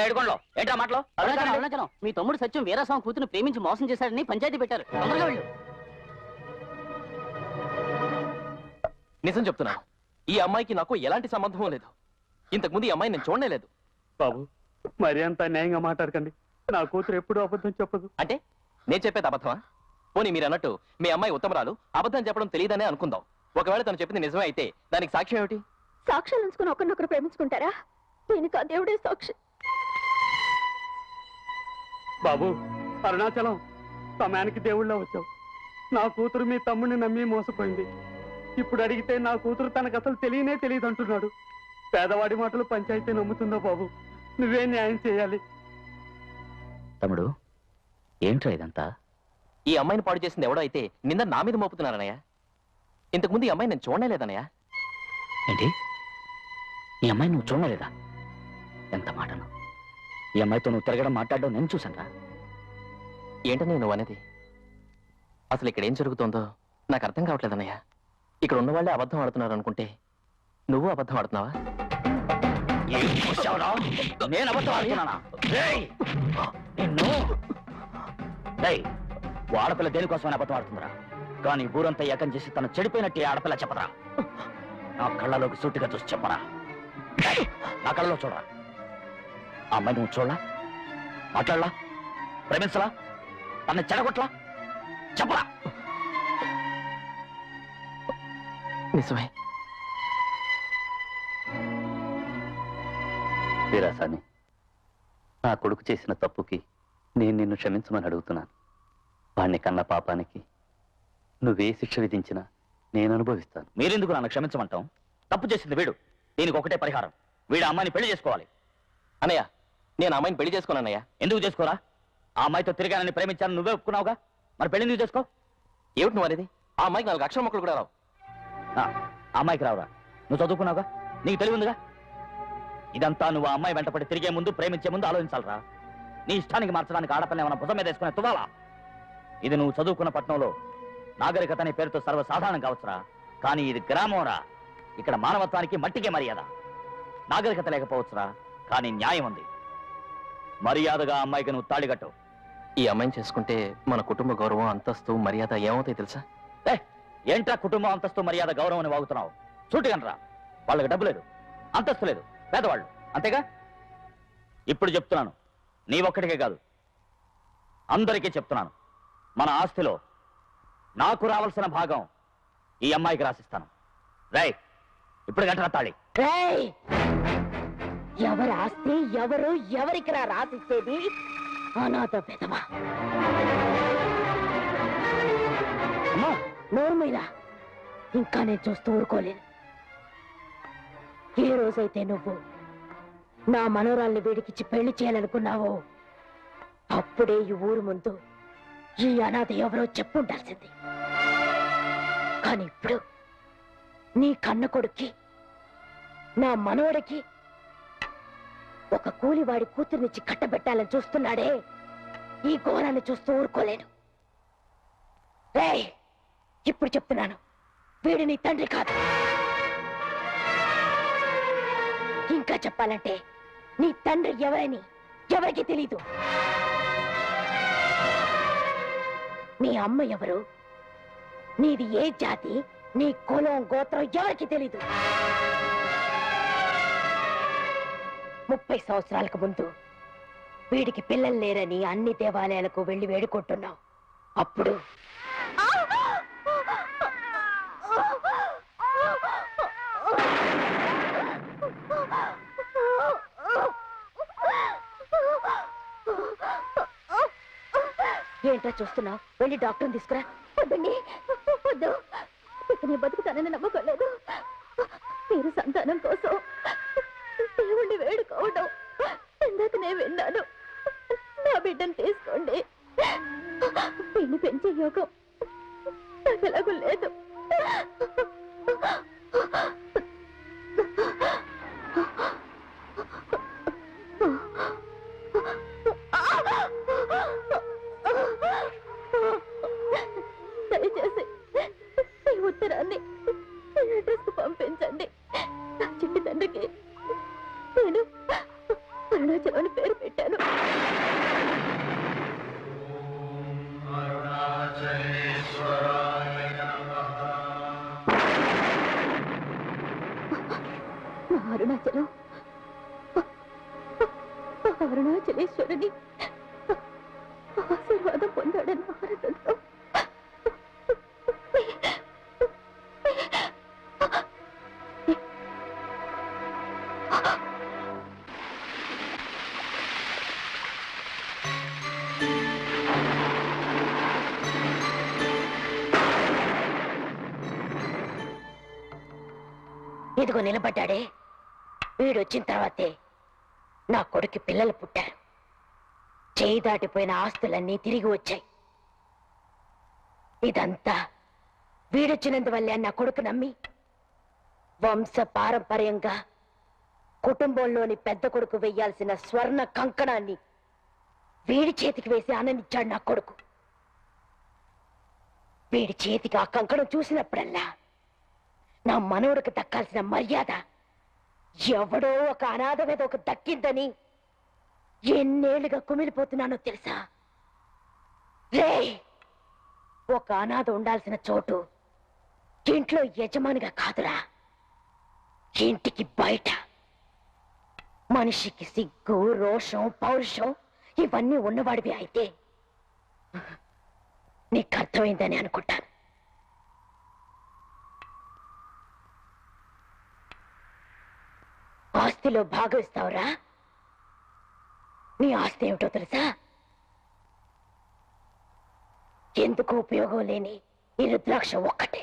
ఏడుకోండి ఏంటా మాటలు? అరుణాచలం అరుణాచలం మీ తమ్ముడు సత్యం వీరాస్వామి కూతురు ప్రేమించి మోసం చేశాడని పంచాయతీ పెట్టారు. తొందరగా వెళ్ళు. నిజం చెప్తున్నాను. ఈ అమ్మాయికి నాకు ఎలాంటి సంబంధం లేదు. ఇంతకుముందు ఈ అమ్మాయి నేను చూడనే లేదు. బాబు మరి అంత న్యాయంగా మాట్లాడకండి. నా కూతురు ఎప్పుడు అబద్ధం చెప్పదు. అంటే? నేను చెప్పేది అబద్ధమా? పోనీ మీరు అన్నట్టు మీ అమ్మాయి ఉత్తమరాలు అబద్ధం చెప్పడం తెలియదనే అనుకుందాం. ఒకవేళ తను చెప్పింది నిజమే అయితే దానికి సాక్ష్యం ఏమిటి? సాక్ష్యాలు ఉంచుకుని ఒకరినొకరు ప్రేమించుకుంటారా? దీనికి ఆ దేవుడే సాక్షి. బాబు అరుణాచలం సమయానికి దేవుళ్ళ వచ్చావు. నా కూతురు మీ తమ్ముడిని నమ్మి మోసపోయింది. ఇప్పుడు అడిగితే నా కూతురు తనకు అసలు తెలియనే తెలియదు అంటున్నాడు. పేదవాడి మాటలు పంచాయతీ నమ్ముతుందో బాబు నువ్వే న్యాయం చేయాలి. తమ్ముడు ఏంట్రా ఇదంతా? ఈ అమ్మాయిని పాడు చేసింది ఎవడో అయితే నిన్న నా మీద మోపుతున్నారనయ్య ఇంతకుముందు ఈ అమ్మాయి నేను చూడనే లేదనయ్య ఏంటి? ఈ అమ్మాయి నువ్వు చూడలేదా? ఎంత మాటను? ఈ అమ్మాయితో నువ్వు తిరగడం మాట్లాడడం నేను చూసాను ఏంటని నువ్వు అనేది? అసలు ఇక్కడ ఏం జరుగుతోందో నాకు అర్థం కావట్లేదన్నయ్య ఇక్కడ ఉన్న వాళ్ళే అబద్ధం ఆడుతున్నారు అనుకుంటే నువ్వు అబద్ధం ఆడుతున్నావా? నేను అబద్ధం ఆడుతున్నానా? ఓ ఆడపిల్ల దేనికోసమని అబద్ధం ఆడుతుందిరా? కానీ ఊరంతా ఏకం చేసి తను చెడిపోయినట్టు ఈ ఆడపిల్ల చెప్పరా నా కళ్ళలోకి సూటిగా చూసి చెప్పరా. నా కళ్ళలో చూడరా. ఆ అమ్మాయి నువ్వు చూడలా మాట్లాడలా? ప్రేమించలా? తన్ని చెడగొట్టలా చెప్పరా? నిజమే. వీరాసాని నా కొడుకు చేసిన తప్పుకి నేను నిన్ను క్షమించమని అడుగుతున్నాను. వాణ్ణి కన్న పాపానికి నువ్వే శిక్ష విధించినా నేను అనుభవిస్తాను. మీరెందుకు నన్ను క్షమించమంటాం తప్పు చేసింది వీడు. దీనికి ఒకటే పరిహారం. వీడు ఆ అమ్మాయిని పెళ్ళి చేసుకోవాలి. అన్నయ్య నేను అమ్మాయిని పెళ్ళి చేసుకున్నానయ్యా. ఎందుకు చేసుకోరా? ఆ అమ్మాయితో తిరిగానని ప్రేమించాను నువ్వే ఒప్పుకున్నావుగా? మరి పెళ్ళి ఎందుకు చేసుకో? ఏమిటి నువ్వు అనేది? ఆ అమ్మాయికి నాలుగు అక్షరం మొక్కలు కూడా రావు. ఆ ఆ అమ్మాయికి రావురా. నువ్వు చదువుకున్నావుగా? నీకు తెలివి ఉందిగా? ఇదంతా నువ్వు ఆ అమ్మాయి వెంటపడి తిరిగే ముందు ప్రేమించే ముందు ఆలోచించాలరా. నీ ఇష్టానికి మార్చడానికి ఆడపిల్ల ఏమైనా భుజం మీద వేసుకునే తువాలా? ఇది నువ్వు చదువుకున్న పట్టణంలో నాగరికత అనే పేరుతో సర్వసాధారణం కావచ్చురా. కానీ ఇది గ్రామంరా. ఇక్కడ మానవత్వానికి మట్టికే మర్యాద. నాగరికత లేకపోవచ్చురా. కానీ న్యాయం ఉంది. మర్యాదగా అమ్మాయికి నువ్వు తాళిగట్టు ఈ అమ్మాయిని చేసుకుంటే మన కుటుంబ గౌరవం అంతస్తు మర్యాద ఏమవుతాయి తెలుసా? ఏ ఏంట్రా కుటుంబం అంతస్తు మర్యాద గౌరవం అని వాగుతున్నావు? చూటుగనరా వాళ్ళకి డబ్బు లేదు. అంతస్తు లేదు. పేదవాళ్ళు. అంతేగా? ఇప్పుడు చెప్తున్నాను. నీ ఒక్కడికే కాదు. అందరికీ చెప్తున్నాను. మన ఆస్తిలో నాకు రావాల్సిన భాగం ఈ అమ్మాయికి రాసిస్తాను. రై ఇప్పుడు గంట తాళి! ఎవరి ఆస్తి ఎవరు ఎవరికి రా రాసిచ్చేది? అనాథ పెదవా. అమ్మా మీద ఇంకా నేను చూస్తూ ఊరుకోలేను. ఏ రోజైతే నువ్వు నా మనోరాల్ని వేడికిచ్చి పెళ్ళి చేయాలనుకున్నావో అప్పుడే ఈ ఊరు ముందు ఈ అనాథ ఎవరో చెప్పుండాల్సింది. కానీ ఇప్పుడు నీ కన్న కొడుక్కి నా మనవడికి ఒక కూలివాడి కూతుర్నిచ్చి కట్టబెట్టాలని చూస్తున్నాడే. ఈ ఘోరాన్ని చూస్తూ ఊరుకోలేను. ఇప్పుడు చెప్తున్నాను. వీడు నీ తండ్రి కాదు. ఇంకా చెప్పాలంటే నీ తండ్రి ఎవరని ఎవరికి తెలీదు. నీ అమ్మ ఎవరు? నీది ఏ జాతి? నీ కులం గోత్రం ఎవరికి తెలీదు. ముప్పై సంవత్సరాలకు ముందు వీడికి పిల్లలు లేరని అన్ని దేవాలయాలకు వెళ్ళి వేడుకుంటున్నావు అప్పుడు ఏంటో చూస్తున్నావు వెళ్ళి డాక్టర్ని తీసుకురా. వద్దండి. వద్దు. ఇక నేను బతుకుతానని నమ్మకలేదు మీరు సంతానం కోసం దేవుణ్ణి ఇందాక నేను విన్నాను. నా బిడ్డను తీసుకోండి. వీడిని పెంచే యోగం నాకు ఎలాగూ లేదు. దయచేసి ఈ ఉత్తరాన్ని అడ్రస్కు పంపించండి. నా చిట్టి తండ్రికి నేను అరుణాచలం అని పేరు పెట్టాను. అరుణాచలం. అరుణాచలేశ్వరుని ఆశీర్వాదం పొందాడని ఆనందంతో ఇదిగో నిలబడ్డాడే. వీడు వచ్చిన తర్వాతే నా కొడుకు పిల్లలు పుట్టారు. చేయి దాటిపోయిన ఆస్తులన్నీ తిరిగి వచ్చాయి. ఇదంతా వీడొచ్చినందువల్లే నా కొడుకు నమ్మి వంశ పారంపర్యంగా కుటుంబంలోని పెద్ద కొడుకు వెయ్యాల్సిన స్వర్ణ కంకణాన్ని వీడి చేతికి వేసి ఆనందించాడు నా కొడుకు. వీడి చేతికి ఆ కంకణం చూసినప్పుడల్లా నా మనవడికి దక్కాల్సిన మర్యాద ఎవడో ఒక అనాథ మీద ఒక దక్కిందని ఎన్నేళ్ళుగా కుమిలిపోతున్నానో తెలుసా? రే ఒక అనాథ ఉండాల్సిన చోటు ఇంట్లో యజమానిగా కాదురా. ఇంటికి బయట మనిషికి సిగ్గు రోషం పౌరుషం ఇవన్నీ ఉన్నవాడివి అయితే నీకు అర్థమైందని అనుకుంటాను. ఆస్తిలో భాగం ఇస్తావురా నీ ఆస్తి ఏమిటో తెలుసా? ఎందుకు ఉపయోగం లేని ఈ రుద్రాక్ష ఒక్కటే.